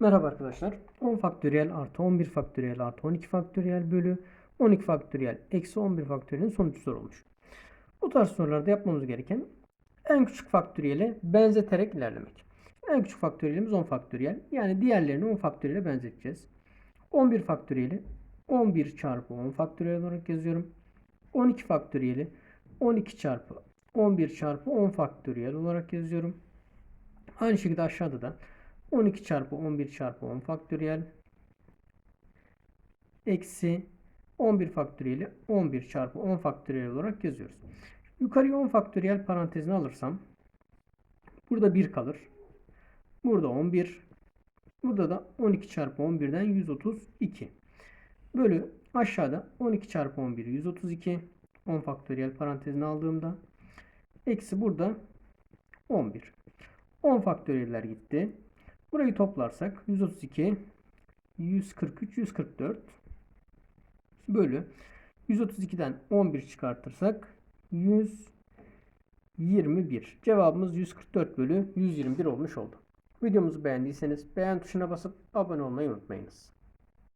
Merhaba arkadaşlar. 10 faktöriyel artı 11 faktöriyel artı 12 faktöriyel bölü 12 faktöriyel eksi 11 faktöriyelin sonucu sorulmuş. Bu tarz sorularda yapmamız gereken en küçük faktöriyele benzeterek ilerlemek. En küçük faktöriyelimiz 10 faktöriyel. Yani diğerlerini 10 faktöriyele benzeteceğiz. 11 faktöriyeli 11 çarpı 10 faktöriyel olarak yazıyorum. 12 faktöriyeli 12 çarpı 11 çarpı 10 faktöriyel olarak yazıyorum. Aynı şekilde aşağıda da 12 çarpı 11 çarpı 10 faktöriyel eksi 11 faktöriyeli 11 çarpı 10 faktöriyel olarak yazıyoruz. Yukarıya 10 faktöriyel parantezine alırsam burada 1 kalır. Burada 11. Burada da 12 çarpı 11'den 132. Bölü aşağıda 12 çarpı 11 132. 10 faktöriyel parantezine aldığımda eksi burada 11. 10 faktöriyeller gitti. Burayı toplarsak 132, 143, 144 bölü 132'den 11 çıkartırsak 121. Cevabımız 144 bölü 121 olmuş oldu. Videomuzu beğendiyseniz beğen tuşuna basıp abone olmayı unutmayınız.